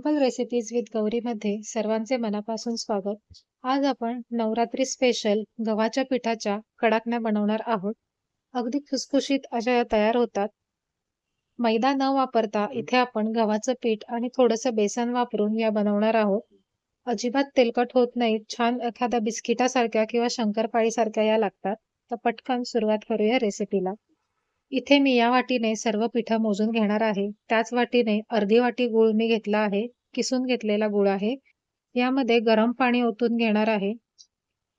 Simple recipes with गौरीमध्ये सर्वांचे मनापासून स्वागत. आज आपण नवरात्री स्पेशल गव्हाच्या पिठाच्या कडाकण्या बनवणार आहोत. अगदी खुसखुशीत अशा या तयार होतात. मैदा न वापरता इथे आपण गव्हाचं पीठ आणि थोडंसं बेसन वापरून या बनवणार आहोत. अजिबात तेलकट होत नाही छान एखाद्या बिस्किटासारख्या किंवा शंकरपाळीसारख्या या लागतात. तर पटकन सुरुवात करूया रेसिपीला. इथे मी या वाटीने सर्व पिठं मोजून घेणार आहे. त्याच वाटीने अर्धी वाटी गूळ मी घेतला आहे. किसून घेतलेला गूळ आहे. यामध्ये गरम पाणी ओतून घेणार आहे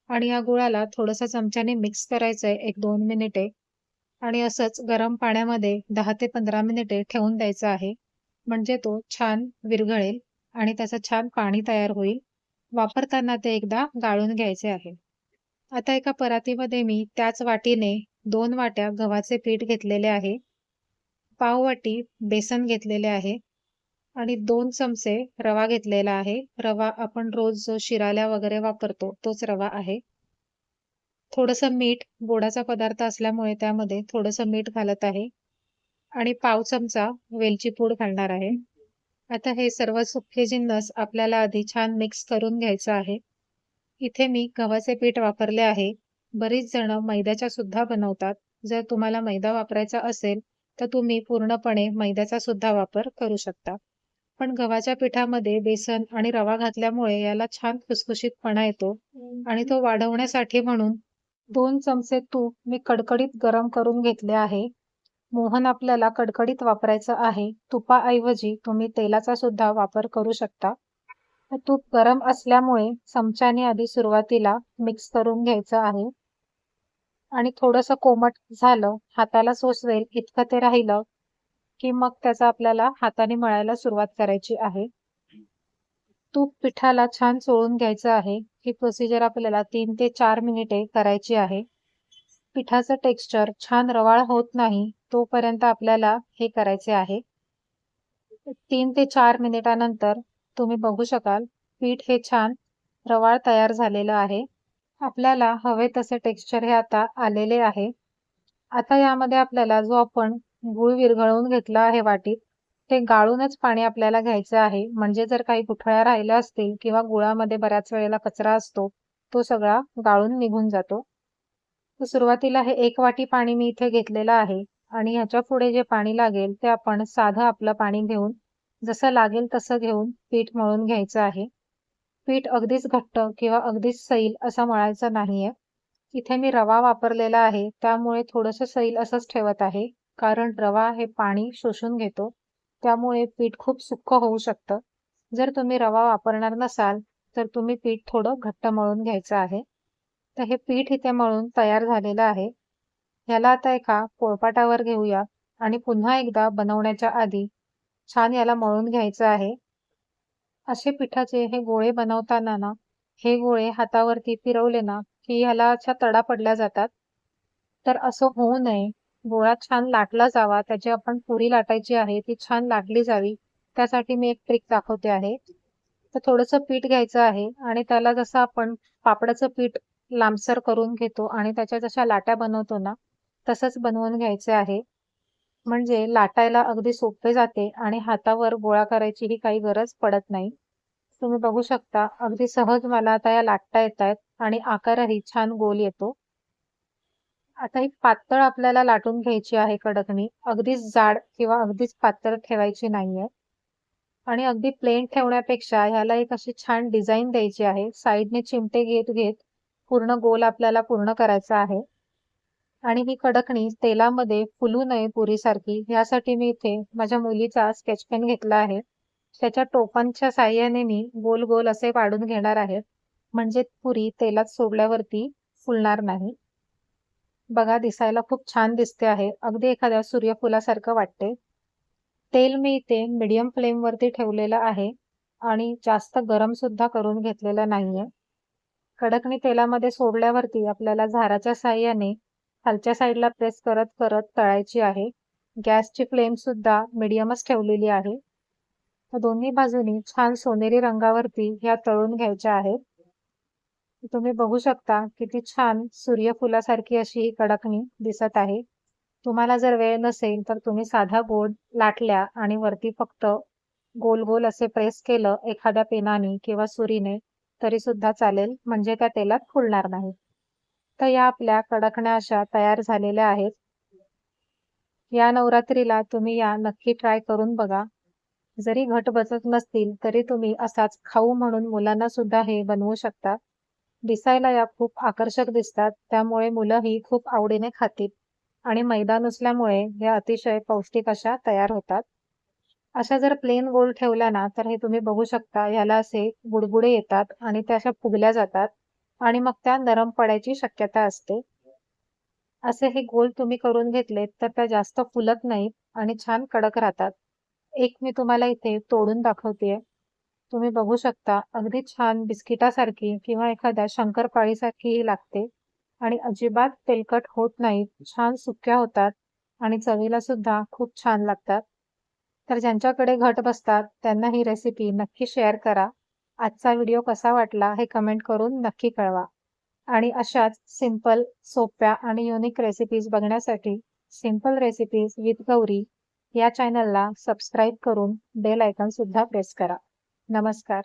आणि या गुळाला थोडंसं चमच्याने मिक्स करायचं आहे एक दोन मिनिटे आणि असंच गरम पाण्यामध्ये दहा ते पंधरा मिनिटे ठेवून द्यायचं आहे. म्हणजे तो छान विरघळेल आणि त्याचं छान पाणी तयार होईल. वापरताना ते एकदा गाळून घ्यायचे आहे. आता एका परातीमध्ये मी त्याच वाटीने दोन वाट्या गव्हाचे पीठ घेतलेले आहे. पाव वाटी बेसन घेतलेले आहे आणि दोन चमचे रवा घेतलेला आहे. रवा आपण रोज जो शिराल्या वगैरे वापरतो तोच रवा आहे. थोडंसं मीठ गोडाचा पदार्थ असल्यामुळे त्यामध्ये थोडंसं मीठ घालत आहे आणि पाव चमचा वेलची पूड घालणार आहे. आता हे सर्व सुखे जिन्नस आपल्याला आधी छान मिक्स करून घ्यायचं आहे. इथे मी गव्हाचे पीठ वापरले आहे. बरीच जण मैद्याच्या सुद्धा बनवतात. जर तुम्हाला मैदा वापरायचा असेल तर तुम्ही पूर्णपणे मैद्याचा सुद्धा वापर करू शकता. पण गव्हाच्या पिठामध्ये बेसन आणि रवा घातल्यामुळे याला छान खुसखुशीतपणा येतो आणि तो वाढवण्यासाठी म्हणून दोन चमचे तूप मी कडकडीत गरम करून घेतले आहे. मोहन आपल्याला कडकडीत वापरायचं आहे. तुपाऐवजी तुम्ही तेलाचा सुद्धा वापर करू शकता. तूप गरम असल्यामुळे चमच्याने आधी सुरुवातीला मिक्स करून घ्यायचं आहे. आणि थोडंसं कोमट झालं हाताला सोसवेल इतकं ते राहिलं की मग त्याचा आपल्याला हाताने मळायला सुरुवात करायची आहे. तूप पिठाला छान चोळून घ्यायचं आहे. ही प्रोसिजर आपल्याला तीन ते चार मिनिटे करायची आहे. पिठाचं टेक्स्चर छान रवाळ होत नाही तोपर्यंत आपल्याला हे करायचे आहे. तीन ते चार मिनिटानंतर तुम्ही बघू शकाल पीठ हे छान रवाळ तयार झालेलं आहे. आपल्याला हवे तसे टेक्स्चर हे आता आलेले आहे. आता यामध्ये आपल्याला जो आपण गुळ विरघळवून घेतला आहे वाटीत ते गाळूनच पाणी आपल्याला घ्यायचं आहे. म्हणजे जर काही गुठळ्या राहिल्या असतील किंवा गुळामध्ये बऱ्याच वेळेला कचरा असतो तो सगळा गाळून निघून जातो. सुरुवातीला हे एक वाटी पाणी मी इथे घेतलेलं आहे आणि ह्याच्या पुढे जे पाणी लागेल ते आपण साधं आपलं पाणी घेऊन जसं लागेल तसं घेऊन पीठ मळून घ्यायचं आहे. पीठ अगदीच घट्ट किंवा अगदीच सैल असं मळायचं नाहीये. इथे मी रवा वापरलेला आहे त्यामुळे थोडंसं सैल असंच ठेवत आहे कारण रवा हे पाणी शोषून घेतो. त्यामुळे पीठ खूप सुक्क होऊ शकतं. जर तुम्ही रवा वापरणार नसाल तर तुम्ही पीठ थोडं घट्ट मळून घ्यायचं आहे. तर हे पीठ इथे मळून तयार झालेलं आहे. ह्याला आता एका पोळपाटावर घेऊया आणि पुन्हा एकदा बनवण्याच्या आधी छान याला मळून घ्यायचं आहे. असे पिठाचे हे गोळे बनवताना ना हे गोळे हातावरती फिरवले ना की ह्याला अशा तडा पडल्या जातात. तर असं होऊ नये. गोळा छान लाटला जावा. त्याची आपण पुरी लाटायची आहे ती छान लाटली जावी. त्यासाठी मी एक ट्रिक दाखवते आहे. तर थोडंसं पीठ घ्यायचं आहे आणि त्याला जसं आपण पापडाचं पीठ लांबसर करून घेतो आणि त्याच्या जशा लाट्या बनवतो ना तसंच बनवून घ्यायचे आहे. म्हणजे लाटायला अगदी सोपे जाते आणि हातावर गोळा करायची ही काही गरज पडत नाही. तुम्ही बघू शकता अगदी सहज मला आता या लाटता येत आहेत आणि आकारही छान गोल येतो. आता ही पातळ आपल्याला लाटून घ्यायची आहे कडकणी. अगदीच जाड किंवा अगदीच पातळ ठेवायची नाहीये. आणि अगदी प्लेन ठेवण्यापेक्षा ह्याला एक अशी छान डिझाईन द्यायची आहे. साईडने चिमटे घेत घेत पूर्ण गोल आपल्याला पूर्ण करायचा आहे. आणि ही कडकणी तेलामध्ये फुलू नये पुरीसारखी. यासाठी मी इथे माझ्या मुलीचा स्केच पेन घेतला आहे. त्याच्या टोपांच्या साह्याने मी गोल गोल असे वाढून घेणार आहे. म्हणजे पुरी तेलात सोडल्यावरती फुलणार नाही. बघा दिसायला खूप छान दिसते आहे. अगदी एखाद्या सूर्यफुलासारखं वाटते. तेल मी इथे मीडियम फ्लेमवरती ठेवलेलं आहे आणि जास्त गरम सुद्धा करून घेतलेलं नाहीये. कडकणी तेलामध्ये सोडल्यावरती आपल्याला झाराच्या साह्याने खालच्या साईडला प्रेस करत करत तळायची आहे. गॅसची फ्लेम सुद्धा मिडियमच ठेवलेली आहे. दोन्ही बाजूनी छान सोनेरी रंगावरती ह्या तळून घ्यायच्या आहेत. तुम्ही बघू शकता किती छान सूर्यफुलासारखी अशी ही कडकणी दिसत आहे. तुम्हाला जर वेळ नसेल तर तुम्ही साधा गोड लाटल्या आणि वरती फक्त गोल गोल असे प्रेस केलं एखाद्या पेनाने किंवा सुरीने तरी सुद्धा चालेल. म्हणजे त्या तेलात फुलणार नाही तर या आपल्या कडकण्या अशा तयार झालेल्या आहेत. या नवरात्रीला तुम्ही या नक्की ट्राय करून बघा. जरी घट बसत नसतील तरी तुम्ही असाच खाऊ म्हणून मुलांना सुद्धा हे बनवू शकता. दिसायला या खूप आकर्षक दिसतात त्यामुळे मुलंही खूप आवडीने खातील. आणि मैदा नसल्यामुळे या अतिशय पौष्टिक अशा तयार होतात. अशा जर प्लेन गोल ठेवल्या ना तर हे तुम्ही बघू शकता याला असे गुडगुडे येतात आणि त्या अशा फुगल्या जातात. आणि मग त्या नरम पडायची शक्यता असते. असे हे गोल तुम्ही करून घेतले तर त्या जास्त फुलत नाहीत आणि छान कडक राहतात. एक मी तुम्हाला इथे तोडून दाखवतेय. तुम्ही बघू शकता अगदी छान बिस्किटासारखी किंवा एखाद्या शंकरपाळीसारखी ही लागते आणि अजिबात तेलकट होत नाहीत छान सुक्या होतात आणि चवीला सुद्धा खूप छान लागतात. तर ज्यांच्याकडे घट बसतात त्यांना ही रेसिपी नक्की शेअर करा. आजचा व्हिडिओ कसा वाटला हे कमेंट करून नक्की कळवा. आणि अशाच सिंपल सोप्या आणि युनिक रेसिपीज बघण्यासाठी सिंपल रेसिपीज विथ गौरी या चॅनलला सबस्क्राईब करून बेल आयकन सुद्धा प्रेस करा. नमस्कार.